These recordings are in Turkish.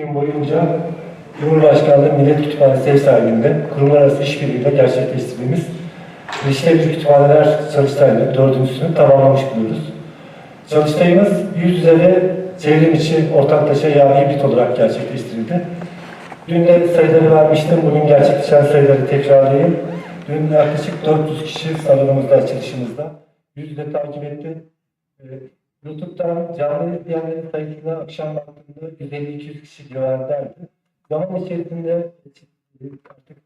gün boyunca Cumhurbaşkanlığı Millet Kütüphanesi ev sahibinden kurumlar arası işbirliğiyle gerçekleştirdiğimiz Erişilebilir Kütüphaneler Çalıştayı'nın dördüncüsünü tamamlamış buluyoruz. Çalıştayımız yüz yüze ve çevrim içi ortaklaşa yani hibrit olarak gerçekleştirildi. Dün de sayıları vermiştim, bugün gerçekleşen sayıları tekrarlayayım. Dün yaklaşık 400 kişi salonumuzda, açılışımızda yüz yüze takip etti. Ee, YouTube'dan canlı izleyenlerin sayısına akşam baktığımda 150-200 kişi civarındaydı. Zaman içerisinde artık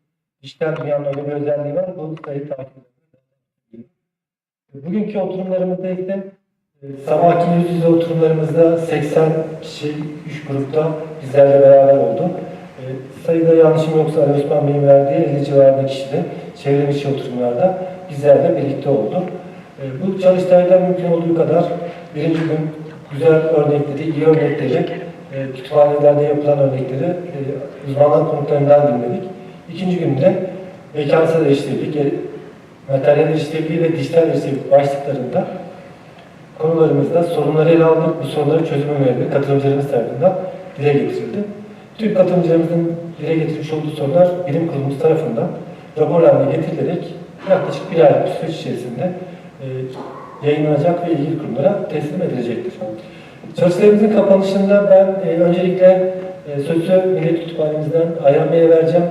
dijital dünyanın öyle bir özelliği var, bu sayı takip ediyor. Bugünkü oturumlarımızda ise e, sabahki yüz yüze oturumlarımızda 80 kişi 3 grupta bizlerle beraber oldu. E, sayıda yanlışım yoksa Ali Osman Bey'in verdiği 50 civarında kişi de çevrim içi oturumlarda bizlerle birlikte oldu. E, bu çalıştayda mümkün olduğu kadar birinci gün güzel örnekleri, iyi örnekleri, e, kütüphanelerde yapılan örnekleri e, uzmanlar konuklarından dinledik. İkinci günde mekansal erişilebilirlik, e, materyal erişilebilirliği ve dijital erişilebilirlik başlıklarında konularımızda sorunları ele aldık. Bu sorunları çözüm önerileri katılımcılarımız tarafından dile getirildi. Tüm katılımcılarımızın dile getirmiş olduğu sorular bilim kurulumuz tarafından rapor haline getirilerek yaklaşık bir bir süreç içerisinde e, yayınlanacak ve ilgili kurumlara teslim edilecektir. Çalışmalarımızın kapanışında ben e, öncelikle e, sözü Millet Kütüphanemizden Ayhan Bey'e vereceğim.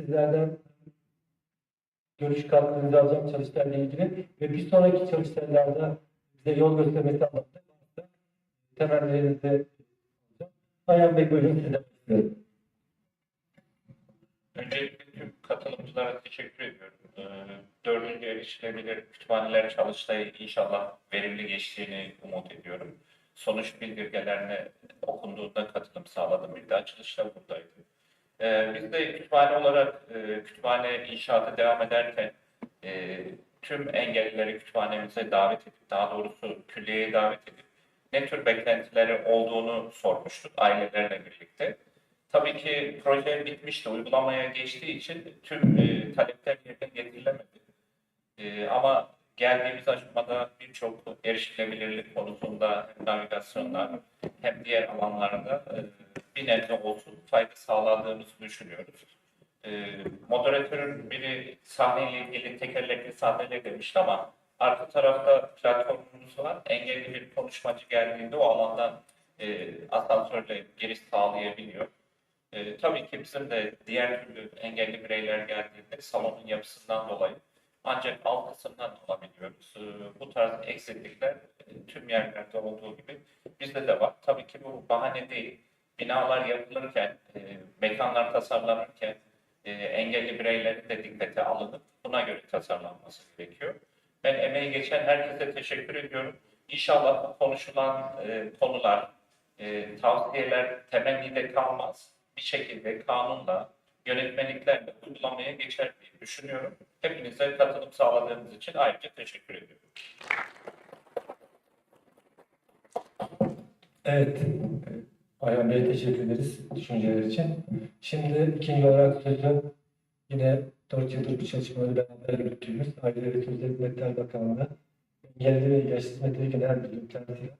Sizlerden görüş katkınızı alacağım çalıştayla ilgili ve bir sonraki çalıştaylarda bize yol göstermesi anlamında temellerinizi alacağım. Ayhan Bey buyurun size. Öncelikle tüm katılımcılara teşekkür ediyorum. Ee, Dördüncü erişilebilir kütüphaneler çalıştayı inşallah verimli geçtiğini umut ediyorum. Sonuç bildirgelerine okunduğunda katılım sağladım. Bir de açılışta buradaydım. Ee, Biz de kütüphane olarak e, kütüphane inşaatı devam ederken e, tüm engellileri kütüphanemize davet edip, daha doğrusu külliyeye davet edip ne tür beklentileri olduğunu sormuştuk ailelerle birlikte. Tabii ki proje bitmişti, uygulamaya geçtiği için tüm e, talepler yerine getirilemedi. E, ama geldiğimiz aşamada birçok erişilebilirlik konusunda hem navigasyonlar hem diğer alanlarda e, bir nebze olsun fayda sağladığımızı düşünüyoruz. E, moderatörün biri sahneyle ilgili tekerlekli sahneler demişti ama arka tarafta platformumuz var. Engelli bir konuşmacı geldiğinde o alandan e, asansörle giriş sağlayabiliyor. E, tabii ki bizim de diğer türlü engelli bireyler geldiğinde salonun yapısından dolayı ancak alt kısımdan alabiliyoruz. E, bu tarz eksiklikler e, tüm yerlerde olduğu gibi bizde de var. Tabii ki bu bahane değil. Binalar yapılırken, e, mekanlar tasarlanırken e, engelli bireylerin de dikkate alınıp buna göre tasarlanması gerekiyor. Ben emeği geçen herkese teşekkür ediyorum. İnşallah konuşulan e, konular, e, tavsiyeler temennide kalmaz. Bir şekilde kanunla, yönetmeliklerle uygulamaya geçer diye düşünüyorum. Hepinize katılım sağladığınız için ayrıca teşekkür ediyorum. Evet, Ayhan Bey'e teşekkür ederiz düşünceler için. Şimdi ikinci olarak sözü yine 4 yıldır bu çalışmaları beraber yürüttüğümüz Aile ve Sosyal Hizmetler Bakanlığı Engelli ve Yaşlı Hizmetleri Genel Müdürü kendisine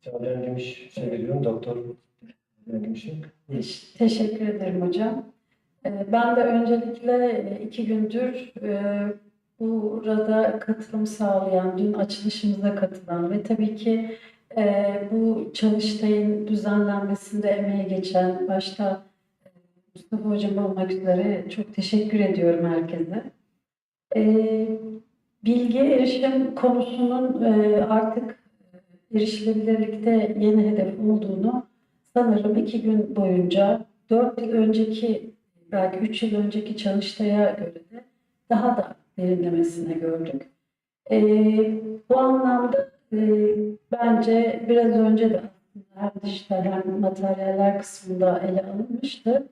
Çağlayan Gümüş şey veriyorum, Doktor Çağlayan Gümüş'e. Teş- Teşekkür ederim hocam. Ee, Ben de öncelikle e, iki gündür e, burada katılım sağlayan, dün açılışımıza katılan ve tabii ki e, bu çalıştayın düzenlenmesinde emeği geçen başta Mustafa Hocam olmak üzere çok teşekkür ediyorum herkese. Bilgi erişim konusunun artık erişilebilirlikte yeni hedef olduğunu sanırım iki gün boyunca dört yıl önceki belki üç yıl önceki çalıştaya göre de daha da derinlemesine gördük. Ee, bu anlamda e, bence biraz önce de hem dijital hem materyaller kısmında ele alınmıştı.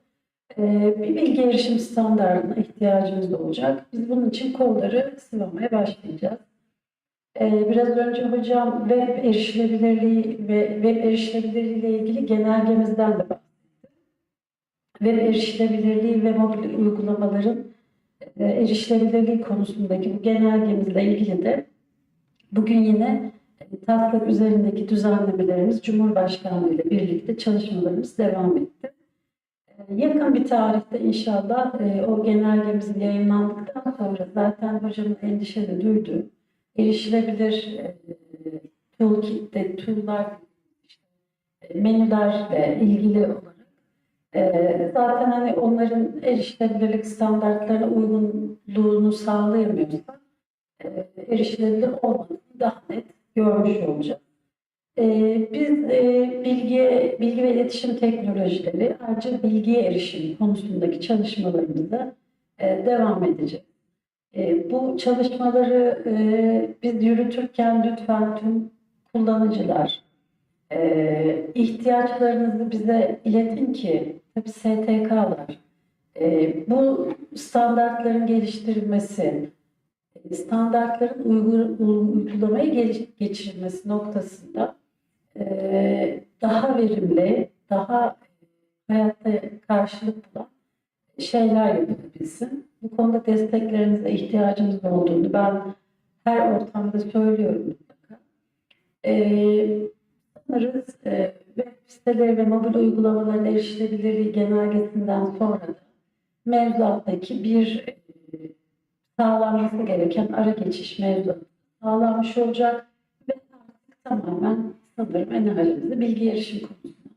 Ee, bir bilgi erişim standartına ihtiyacımız olacak. Biz bunun için kolları sıvamaya başlayacağız. Ee, Biraz önce hocam web erişilebilirliği ve web erişilebilirliği ile ilgili genelgemizden de bahsetti. Web erişilebilirliği ve mobil uygulamaların e, erişilebilirliği konusundaki bu genelgemizle ilgili de bugün yine e, taslak üzerindeki düzenlemelerimiz Cumhurbaşkanlığı ile birlikte çalışmalarımız devam etti. E, Yakın bir tarihte inşallah o genelgemizin yayınlandıktan sonra zaten hocamın endişe de duyduğu erişilebilir e, toolkit'te, tool'lar, menülerle ilgili olarak e, zaten hani onların erişilebilirlik standartlarına uygunluğunu sağlayamıyorsa e, erişilebilir olmadığını daha net görmüş olacağız. Biz bilgi, bilgi ve iletişim teknolojileri ayrıca bilgiye erişim konusundaki çalışmalarımıza e, devam edeceğiz. E, bu çalışmaları e, biz yürütürken lütfen tüm kullanıcılar e, ihtiyaçlarınızı bize iletin ki tabii STK'lar e, bu standartların geliştirilmesi, standartların uygu- uygulamaya geliş- geçirilmesi noktasında e, daha verimli, daha hayatta karşılık bulan şeyler yapabilsin. Bu konuda desteklerinize ihtiyacımız olduğunu ben her ortamda söylüyorum. Ee, sanırız e, web siteleri ve mobil uygulamaların erişilebilirliği genelgesinden sonra da mevzuattaki bir e, sağlanması gereken ara geçiş mevzuatı sağlanmış olacak ve tamamen sanırım enerjimizi bilgi erişim konusuna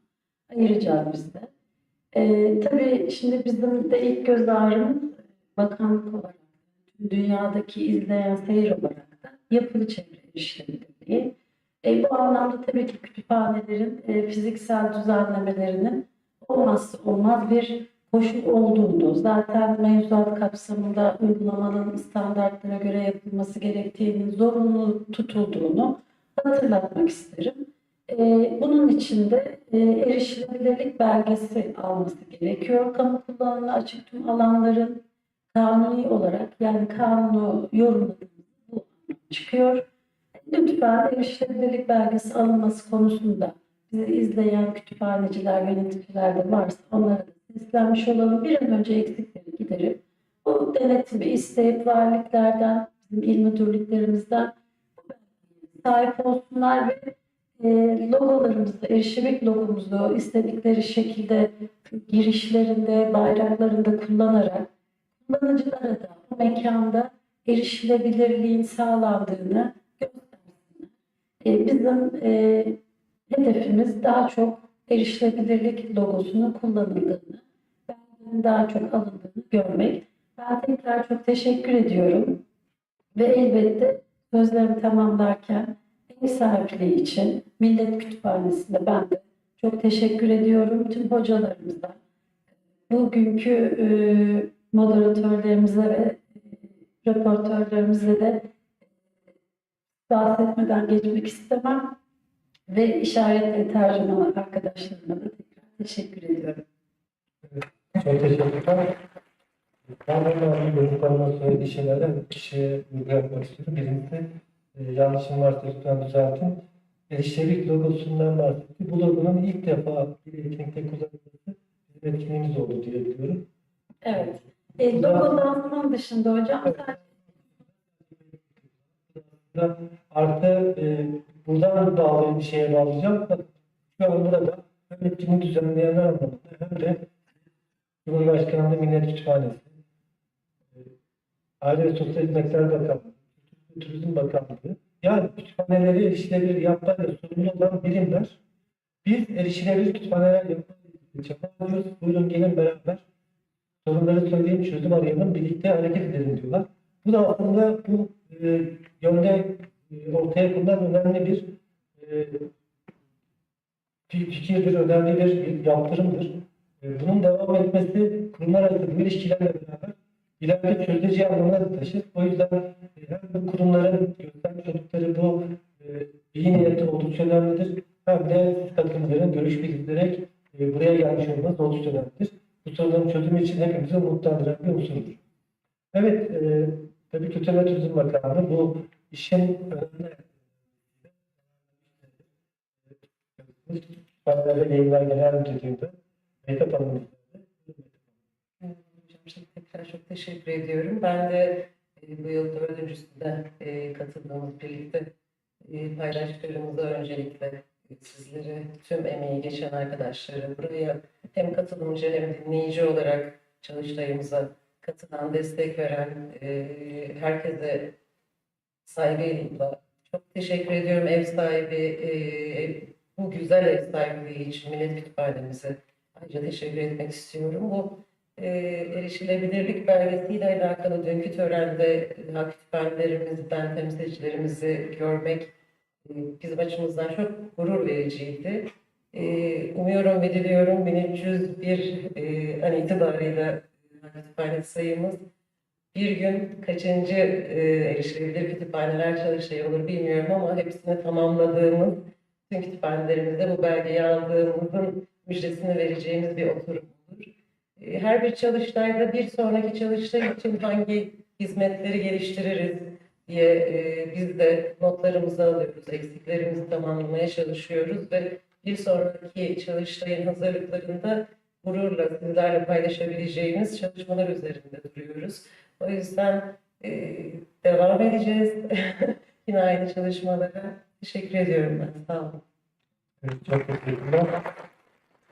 ayıracağız biz de. Ee, tabii şimdi bizim de ilk göz ağrımız bakanlık olarak, dünyadaki izleyen seyir olarak da yapılı çevre erişilebilirliği. E, bu anlamda tabii ki kütüphanelerin e, fiziksel düzenlemelerinin olmazsa olmaz bir koşul olduğunu, zaten mevzuat kapsamında uygulamanın standartlara göre yapılması gerektiğinin zorunlu tutulduğunu hatırlatmak isterim. Ee, Bunun için de e, erişilebilirlik belgesi alması gerekiyor. Kamu kullanımına açık tüm alanların kanuni olarak yani kanunu yorumladığımız bu çıkıyor. Lütfen erişilebilirlik belgesi alınması konusunda bizi izleyen kütüphaneciler, yöneticiler de varsa onlara da seslenmiş olalım. Bir an önce eksikleri giderip bu denetimi isteyip valiliklerden, bizim il müdürlüklerimizden sahip olsunlar ve e, logolarımızı, erişimlik logomuzu istedikleri şekilde girişlerinde, bayraklarında kullanarak kullanıcılara da bu mekanda erişilebilirliğin sağlandığını göstersinler. E, bizim e, hedefimiz daha çok erişilebilirlik logosunun kullanıldığını, belgenin daha çok alındığını görmek. Ben tekrar çok teşekkür ediyorum. Ve elbette sözlerimi tamamlarken ev sahipliği için Millet Kütüphanesi'nde ben de çok teşekkür ediyorum tüm hocalarımıza. Bugünkü e, moderatörlerimize ve e, röportörlerimize de bahsetmeden geçmek istemem. Ve işaret ve tercüman arkadaşlarıma da tekrar teşekkür ediyorum. Çok teşekkürler. Ben de çocuklarımın söylediği şeylerden bir kişiye vurgu yapmak istiyorum. Birincisi e, yanlışım varsa lütfen düzeltin. Erişilebilirlik logosundan bahsetti. Bu logonun ilk defa bir etkinlikte kullanılması bizim etkinliğimiz oldu diye biliyorum. Evet. E, logo dansının dışında hocam sadece Artı e, buradan bağlı bir şeye bağlayacağım. Şu an burada hem etkinliği düzenleyenler anlamında hem de Cumhurbaşkanlığı Millet Kütüphanesi, Aile ve Sosyal Hizmetler Bakanlığı, Turizm Bakanlığı, yani kütüphaneleri erişilebilir yapmayla sorumlu olan birimler, biz erişilebilir kütüphaneler yapmayla çaba ediyoruz. Buyurun gelin beraber sorunları söyleyeyim, çözüm arayalım, birlikte hareket edelim diyorlar. Bu da aslında bu e, yönde e, ortaya konulan önemli bir e, fi- fikirdir, önemli bir yaptırımdır. E, bunun devam etmesi kurumlar arası bu ilişkilerle beraber ileride çözüleceği anlamına da taşır. O yüzden e, hem bu kurumların göstermiş bu e, iyi niyeti oldukça önemlidir. Hem de katılımcıların görüş bildirerek e, buraya gelmiş olmanız oldukça önemlidir. Bu sorunların çözümü için hepimizi umutlandıran bir unsurdur. Evet, e, tabii Kültür ve Turizm Bakanlığı bu işin önemli Kütüphanelerde Yayınlar Genel Müdürlüğü'nde Mehtap Hanım Evet, Hocam çok tekrar çok teşekkür ediyorum. Ben de e, bu yıl dördüncüsünde e, katıldığımız birlikte e, paydaşlarımıza öncelikle e, sizlere, tüm emeği geçen arkadaşlara, buraya hem katılımcı hem dinleyici olarak çalıştayımıza katılan, destek veren e, herkese saygıyla çok teşekkür ediyorum ev sahibi, e, bu güzel ev sahipliği için Millet Kütüphanemize ayrıca teşekkür etmek istiyorum. Bu e, erişilebilirlik belgesiyle alakalı dünkü törende hak kütüphanelerimizden temsilcilerimizi görmek e, bizim açımızdan çok gurur vericiydi. E, umuyorum ve diliyorum 1301 e, an itibariyle kütüphane sayımız bir gün kaçıncı e, erişilebilir kütüphaneler çalışıyor olur bilmiyorum ama hepsini tamamladığımız tüm kütüphanelerimizde bu belgeyi aldığımızın müjdesini vereceğimiz bir oturum olur. E, Her bir çalıştayda bir sonraki çalıştay için hangi hizmetleri geliştiririz diye e, biz de notlarımızı alıyoruz, eksiklerimizi tamamlamaya çalışıyoruz ve bir sonraki çalıştayın hazırlıklarında gururla sizlerle paylaşabileceğimiz çalışmalar üzerinde duruyoruz. O yüzden e, devam edeceğiz yine aynı çalışmalara. Teşekkür ediyorum ben. Sağ olun. Çok teşekkürler.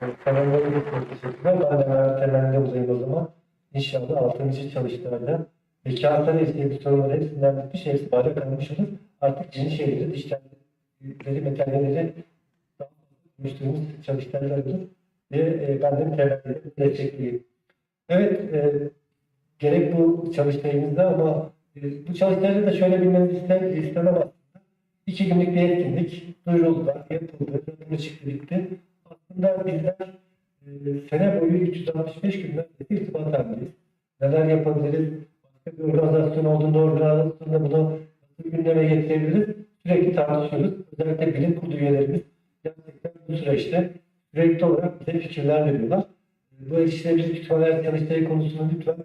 Evet, Kanallara da çok teşekkürler. Ben de hemen temelinde uzayım o zaman. İnşallah 6. çalıştayda ve kağıtlara ilgili sorunları hepsinden bitmiş, hepsi bari kalmış olur. Artık yeni şeyleri, dijitalleri, metalleri daha fazla konuştuğumuz çalıştaylar olur. Ve e, ben de temelleri destekleyeyim. Evet, e, gerek bu çalıştayımızda ama e, bu çalıştayda da şöyle bilmenizi iste- istemem aslında. İki günlük bir etkinlik duyuruldular, yapıldı, çıktı bitti. Aslında bizler e, sene boyu 365 günden irtibat halindeyiz. Neler yapabiliriz? Başka bir organizasyon olduğunda organizasyonda bunu nasıl gündeme getirebiliriz? Sürekli tartışıyoruz. Özellikle bilim kurulu üyelerimiz gerçekten bu süreçte sürekli olarak bize fikirler veriyorlar. Bu erişilebilir kütüphaneler çalıştayı konusunu lütfen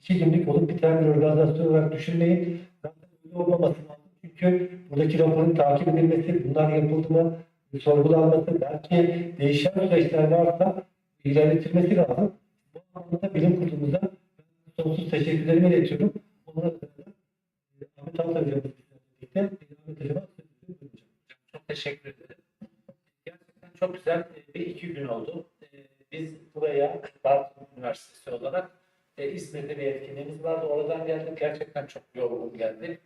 iki günlük olup biten bir organizasyon olarak düşünmeyin. Zaten öyle olmaması lazım. Çünkü buradaki raporun takip edilmesi, bunlar yapıldı mı, sorgulanması, belki değişen süreçler varsa ilerletilmesi lazım. Bu anlamda bilim kurulumuza sonsuz teşekkürlerimi iletiyorum. Onlara da e, Ahmet Altan hocamız birlikte. Çok teşekkür ederim. Çok güzel bir iki gün oldu. Ee, Biz buraya Bartın Üniversitesi olarak e, İzmir'de bir etkinliğimiz vardı. Oradan geldik. Gerçekten çok yorgun geldik.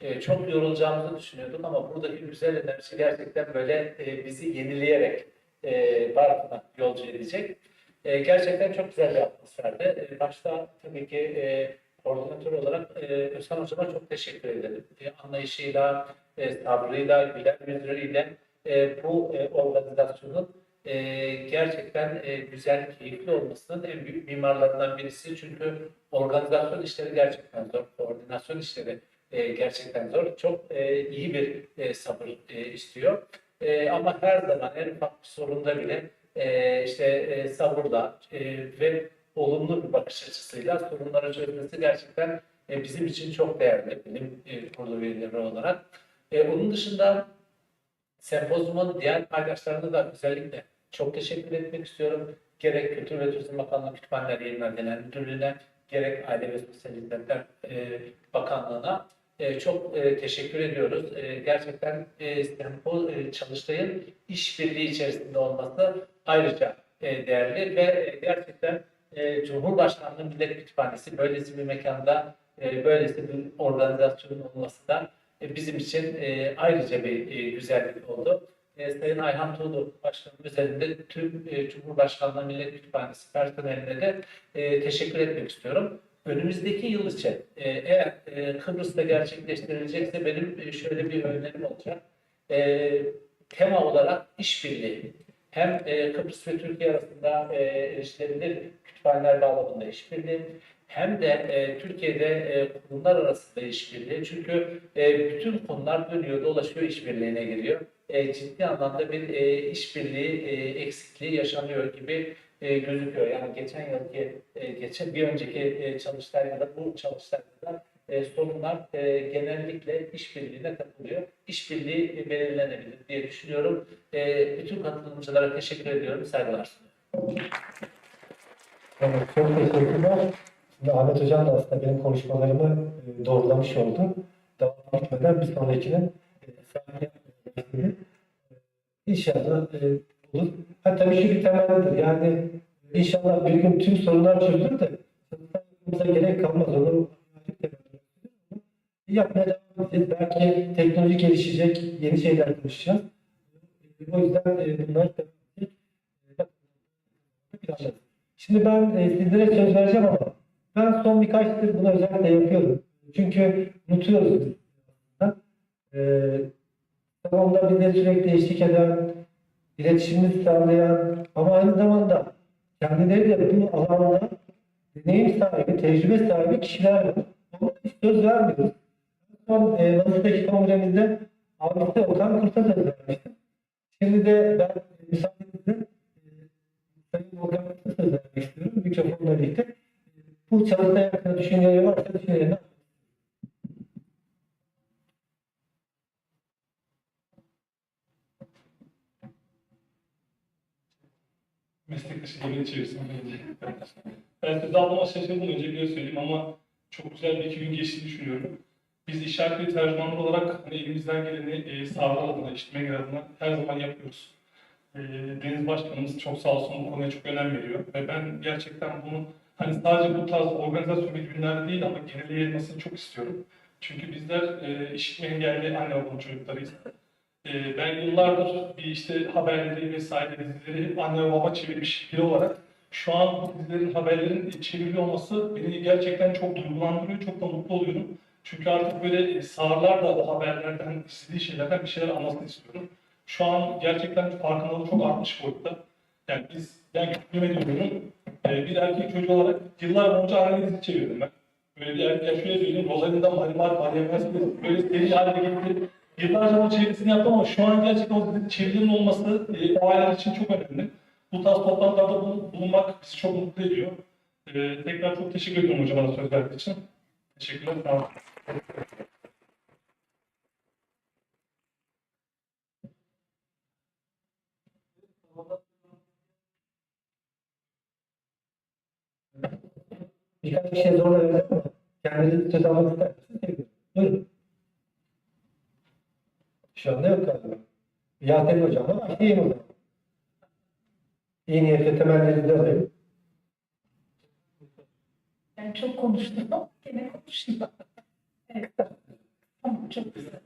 E, Çok yorulacağımızı düşünüyorduk ama buradaki güzel enerji gerçekten böyle e, bizi yenileyerek e, Bartın'a yolcu edecek. E, Gerçekten çok güzel bir atmosferdi. E, Başta tabii ki e, koordinatör olarak e, Özkan Hocama çok teşekkür ederim. E, Anlayışıyla, e, sabrıyla, güler yüzleriyle e, bu e, organizasyonun e, gerçekten e, güzel, keyifli olmasının en büyük mimarlarından birisi. Çünkü organizasyon işleri gerçekten zor, koordinasyon işleri e, gerçekten zor. Çok e, iyi bir e, sabır e, istiyor. E, ama her zaman en ufak bir sorunda bile e, işte e, sabırla e, ve olumlu bir bakış açısıyla sorunları çözmesi gerçekten e, bizim için çok değerli bilim e, kurulu üyeleri olarak. E, onun dışında sempozyumun diğer paydaşlarına da özellikle çok teşekkür etmek istiyorum. Gerek Kültür ve Turizm Bakanlığı Kütüphaneler Yayınlar Genel Müdürlüğü'ne, gerek Aile ve Sosyal Hizmetler e, Bakanlığı'na e, çok e, teşekkür ediyoruz. E, gerçekten e, sempo e, çalıştayın işbirliği içerisinde olması ayrıca e, değerli ve e, gerçekten e, Cumhurbaşkanlığı Millet Kütüphanesi böylesi bir mekanda e, böylesi bir organizasyonun olması da bizim için e, ayrıca bir e, güzellik oldu. E, Sayın Ayhan Tuğlu Başkanım üzerinde tüm e, Cumhurbaşkanlığı Millet Kütüphanesi personeline de e, teşekkür etmek istiyorum. Önümüzdeki yıl için e, eğer e, Kıbrıs'ta gerçekleştirilecekse benim e, şöyle bir önerim olacak. E, tema olarak işbirliği. Hem e, Kıbrıs ve Türkiye arasında e, erişilebilir kütüphaneler bağlamında işbirliği hem de e, Türkiye'de e, kurumlar arasında işbirliği. Çünkü e, bütün konular dönüyor, dolaşıyor, işbirliğine giriyor. E, ciddi anlamda bir e, işbirliği e, eksikliği yaşanıyor gibi e, gözüküyor. Yani geçen yılki, e, geçen bir önceki e, çalıştayda da bu çalıştayda da e, sorunlar e, genellikle işbirliğine takılıyor. İşbirliği e, belirlenebilir diye düşünüyorum. E, bütün katılımcılara teşekkür ediyorum. Saygılar. Evet, çok teşekkürler. Şimdi Ahmet Hocam da aslında benim konuşmalarımı e, doğrulamış oldu. Devam etmeden bir sonrakinin e. İnşallah e, olur. Ha tabii şu bir temellidir. Yani inşallah bir gün tüm sorunlar çözülür de gerek kalmaz. Onu yapmaya devam edeceğiz. Belki teknoloji gelişecek, yeni şeyler konuşacağız. O yüzden e, bunlar edecek. Planlarız. Şimdi ben e, sizlere söz vereceğim ama ben son birkaç yıldır bunu özellikle yapıyorum. Çünkü unutuyoruz. biz. E, Tamamda bize sürekli eşlik eden, iletişimimizi sağlayan ama aynı zamanda kendileri de bu alanda deneyim sahibi, tecrübe sahibi kişiler var. Ama hiç söz vermiyoruz. E, Vanıstaki kongremizde abisi Okan söz vermiştim. Şimdi de ben e, müsaadenizle e, Sayın Okan Kurt'a söz vermek istiyorum. Mikrofonla birlikte. E, Bu çalıştay hakkında düşünceleri varsa düşüncelerini meslektaşı gibi içerisinde. ben size almama şaşırdım önce bir söyleyeyim ama çok güzel bir iki gün geçtiğini düşünüyorum. Biz işaretli tercümanlar olarak hani elimizden geleni e, sağlık adına, işitme adına her zaman yapıyoruz. E, Deniz Başkanımız çok sağ olsun bu konuya çok önem veriyor ve ben gerçekten bunu hani sadece bu tarz organizasyon ve günlerde değil ama genel yayılmasını çok istiyorum. Çünkü bizler e, işitme engelli anne baba çocuklarıyız. Ee, ben yıllardır bir işte haberleri vesaire dizileri hep anne ve baba çevirmiş biri olarak şu an bu dizilerin haberlerin çevrili olması beni gerçekten çok duygulandırıyor, çok da mutlu oluyorum. Çünkü artık böyle e, sağırlar da o haberlerden, istediği şeylerden bir şeyler anlasın istiyorum. Şu an gerçekten farkındalık çok artmış boyutta. Yani biz, ben küçüklüğüme diyorum, e, bir erkek çocuğu olarak yıllar boyunca anne dizi çevirdim ben. Böyle bir erkek, şöyle söyleyeyim, Rosalinda'dan Marimar, Meryem Yasmin, böyle seri haline getirip Yıllarca o çevirisini yaptım ama şu an gerçekten o çevirinin olması e, o aileler için çok önemli. Bu tarz toplantılarda bulun- bulunmak bizi çok mutlu ediyor. E, tekrar çok teşekkür ediyorum hocam bana söz verdiği için. Teşekkürler. Sağ olun. Birkaç bir şey zorla ama kendinizi söz almak ister misiniz? Buyurun. Şu anda yok galiba. Yasemin hocamla başlayayım o zaman. İyi niyetle temellerinizi alayım. Ben çok konuştum gene konuşayım. Tamam, çok güzel.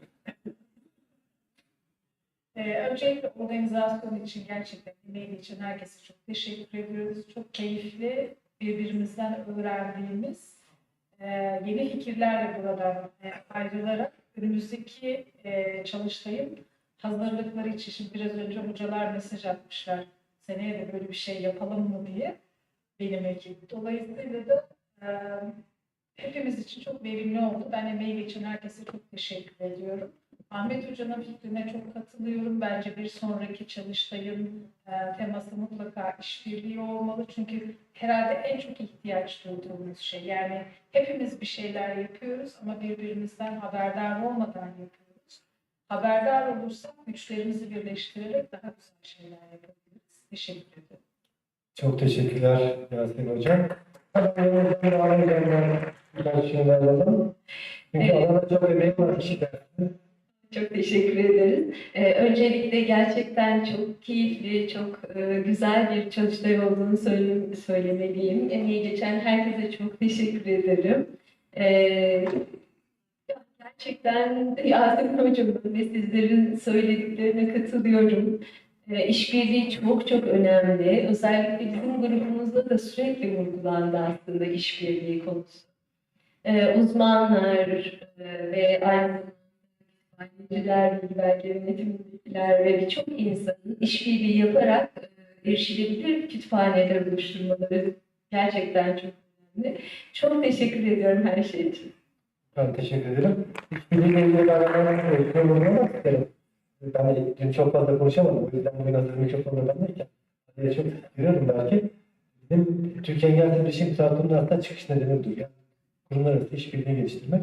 Ee, öncelikle organizasyon için gerçekten emeği için herkese çok teşekkür ediyoruz. Çok keyifli, birbirimizden öğrendiğimiz e, yeni fikirlerle buradan e, ayrılarak önümüzdeki e, çalıştayın hazırlıkları için şimdi biraz önce hocalar mesaj atmışlar. Seneye de böyle bir şey yapalım mı diye benim ekip. Dolayısıyla da e, hepimiz için çok verimli oldu. Ben emeği geçen herkese çok teşekkür ediyorum. Ahmet Hoca'nın fikrine çok katılıyorum. Bence bir sonraki çalıştayın e, teması mutlaka işbirliği olmalı. Çünkü herhalde en çok ihtiyaç duyduğumuz şey. Yani hepimiz bir şeyler yapıyoruz ama birbirimizden haberdar olmadan yapıyoruz. Haberdar olursak güçlerimizi birleştirerek daha güzel şeyler yapabiliriz. Teşekkür ederim. Çok teşekkürler Yasemin hocam. Devam edenler birkaç şeyler alalım. Çünkü Evet. alanda çok emeği var kişiler. Çok teşekkür ederiz. Ee, öncelikle gerçekten çok keyifli, çok e, güzel bir çalıştay olduğunu söyle, söylemeliyim. Emeği geçen herkese çok teşekkür ederim. Ee, gerçekten Yasemin Hocam'ın ve sizlerin söylediklerine katılıyorum. Ee, işbirliği çok çok önemli. Özellikle bizim grubumuzda da sürekli vurgulandı aslında işbirliği konusu. Ee, uzmanlar e, ve aynı aileciler, bilgiler yönetimler ve birçok insanın işbirliği yaparak e, erişilebilir kütüphaneler oluşturmaları gerçekten çok önemli. Çok teşekkür ediyorum her şey için. Ben teşekkür ederim. İşbirliğiyle ilgili ben hemen yorumlamak isterim. Ben de dün çok fazla konuşamadım. O yüzden bugün hazır mikrofonda bendeyken. Hadi çok görüyorum belki. Bizim Türkiye Engelsiz Bilişim Platformu'nun aslında çıkış nedeni. Yani kurumlar arası işbirliğini geliştirmek.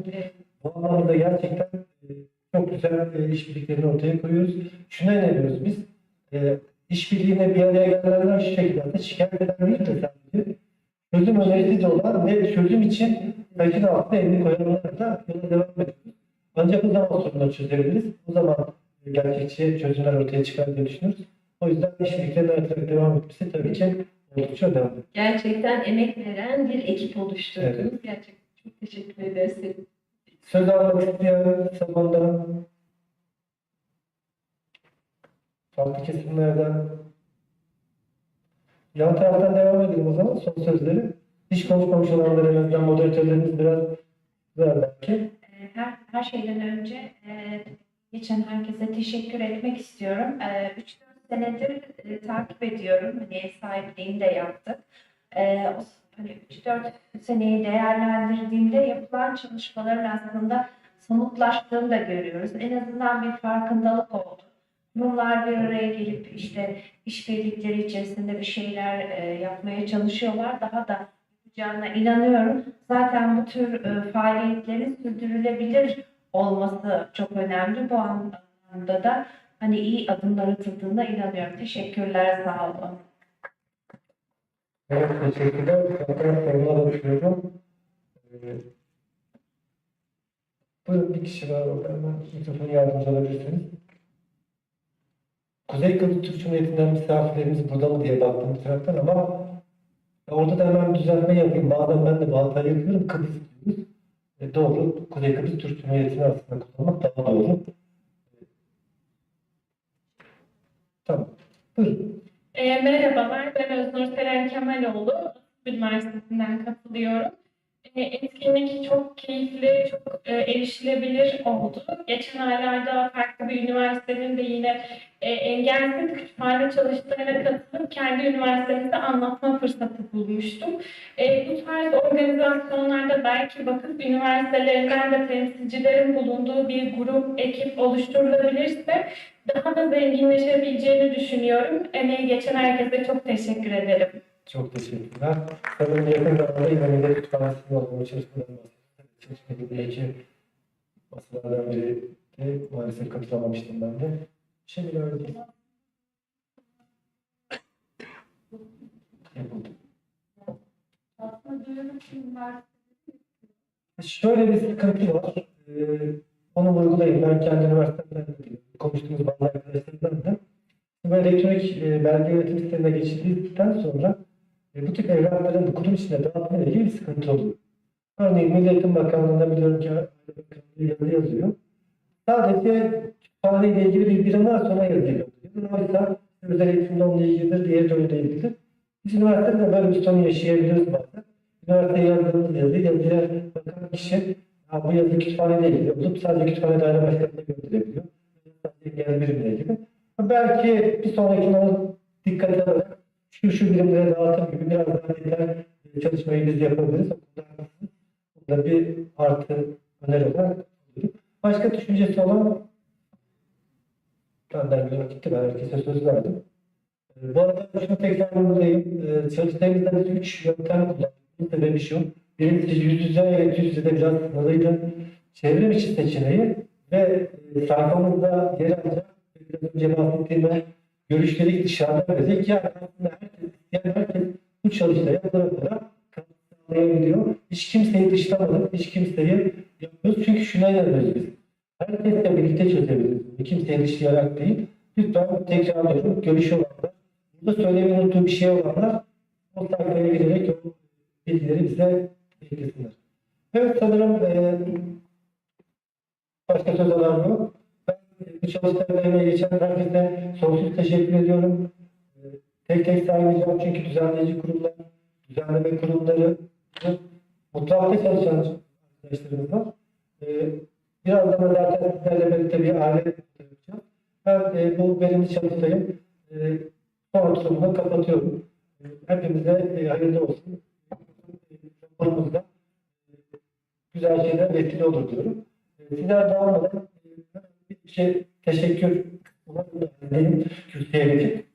Bu anlamda gerçekten e, çok güzel e, işbirliklerini ortaya koyuyoruz. Şuna inanıyoruz biz. E, işbirliğine bir araya gelenler şu şekilde şikayet eden değil de sadece çözüm önerisi de olan ve çözüm için taşın altına elini koyanlar da yola devam ediyoruz. Ancak o zaman sorunları çözebiliriz. O zaman gerçekçi çözümler ortaya çıkar diye düşünüyoruz. O yüzden işbirliklerinin artarak devam etmesi tabii ki oldukça önemli. Gerçekten emek veren bir ekip oluşturdunuz. Evet. Gerçekten çok teşekkür ederiz. Söz almak isteyen zamanda farklı kesimlerden yan taraftan devam edelim o zaman son sözleri. Hiç konuşmamış olanlar en azından moderatörlerimiz biraz ver belki. Ee, Her, her şeyden önce e, geçen herkese teşekkür etmek istiyorum. E, 3-4 senedir e, takip ediyorum. Hani ev sahipliğini de yaptık. E, o, hani 3-4 seneyi değerlendirdiğimde yapılan çalışmaların aslında somutlaştığını da görüyoruz. En azından bir farkındalık oldu. Bunlar bir araya gelip işte işbirlikleri içerisinde bir şeyler e, yapmaya çalışıyorlar. Daha da yapacağına inanıyorum. Zaten bu tür e, faaliyetlerin sürdürülebilir olması çok önemli. Bu anlamda da hani iyi adımlar atıldığına inanıyorum. Teşekkürler, sağ olun. Evet, teşekkürler. Tekrar soruna bakıyorum. Ee, buyurun bir kişi var orada. Hemen mikrofonu yardımcı olabilirsiniz. Kuzey Kıbrıs Türk Cumhuriyeti'nden misafirlerimiz burada mı diye baktım bir taraftan ama orada da hemen düzeltme yapayım. Bazen ben de bu hatayı yapıyorum. Kıbrıs doğru. Kuzey Kıbrıs Türk Cumhuriyeti'ni aslında kullanmak daha doğru. Tamam. Buyurun. E, merhabalar, ben Öznur Seren Kemaloğlu. Üniversitesi'nden katılıyorum. E, etkinlik çok keyifli, çok e, erişilebilir oldu. Geçen aylarda farklı bir üniversitenin de yine e, engelsiz kütüphane çalıştayına katılıp kendi üniversitemizde anlatma fırsatı bulmuştum. Bu tarz organizasyonlarda belki vakıf üniversitelerinden de temsilcilerin bulunduğu bir grup, ekip oluşturulabilirse daha da zenginleşebileceğini düşünüyorum. Emeği geçen herkese çok teşekkür ederim. Çok teşekkürler. Sanırım yakın zamanda yine Millet Kütüphanesi'nin olduğu çalışmadan bahsediyoruz. Çalışmadaki masalardan biri de maalesef katılamamıştım ben de. Şimdi. Yapıldı. Şöyle bir sıkıntı var. Ee, onu vurgulayayım. Ben kendi üniversitemden. Konuştuğumuz bazı arkadaşlarımdan da. Bu elektronik e, belge yönetim sistemine geçildikten sonra e, bu tip evrakların da kurum içinde dağıtımıyla ilgili bir sıkıntı oluyor. Örneğin Milli Eğitim Bakanlığı'nda biliyorum ki yazı yazıyor. Sadece kütüphaneyle ilgili bir birim var sonra yazı yazıyor. Oysa özel eğitimde onunla ilgilidir, diğeri de öyle ilgilidir. Biz üniversitede de böyle bir sorun yaşayabiliriz bazen. Üniversiteye yazdığımız yazı, yazıya bakan kişi ya bu yazı kütüphaneyle ilgili olup sadece kütüphane daire başkanına gönderebiliyor. Sadece genel birimle ilgili. Belki bir sonrakine dikkate alarak şu şu birimlere dağıtım gibi biraz daha detay çalışmayı biz yapabiliriz. Bu da bir artı öneri olarak. Başka düşüncesi olan bir gitti ben herkese söz verdim. Ee, Bu arada şunu tekrar vurgulayayım. Ee, Çalıştayımızda biz üç yöntem kullandık. Sebebi şu. Birincisi yüz yüze, yüz yüze biraz sınırlıydı. Çevrim içi seçeneği ve e, sayfamızda yer alacak biraz önce bahsettiğim görüşleri dışarıda ve zeki yani herkes bu çalıştaya bırakılarak katkı sağlayabiliyor. Hiç kimseyi dışlamadık, hiç kimseyi yapmıyoruz. Çünkü şuna inanıyoruz biz. Herkesle birlikte çözebiliriz. Kimseyi dışlayarak değil. Lütfen tekrarlıyorum. Görüşü olanlar, burada söylemeyi unuttuğu bir şey olanlar o sayfaya girerek o bilgileri bize eklesinler. Evet sanırım e, başka söz alan yok. Ben bu çalıştaylarına geçen herkese sonsuz teşekkür ediyorum. Tek tek saymayacağım çünkü düzenleyici kurumlar, düzenleme kurumları, mutfakta çalışan arkadaşlarımız var. E, Birazdan da zaten sizlerle birlikte bir aile yapacağım. Ben e, bu verimli çalıştayı e, son oturumunu kapatıyorum. E, Hepimize e, hayırlı olsun. Raporumuzda e, güzel şeyler vesile olur diyorum. E, Sizler dağılmadan e, bir şey teşekkür kısmına diyeyim kürsüye geçip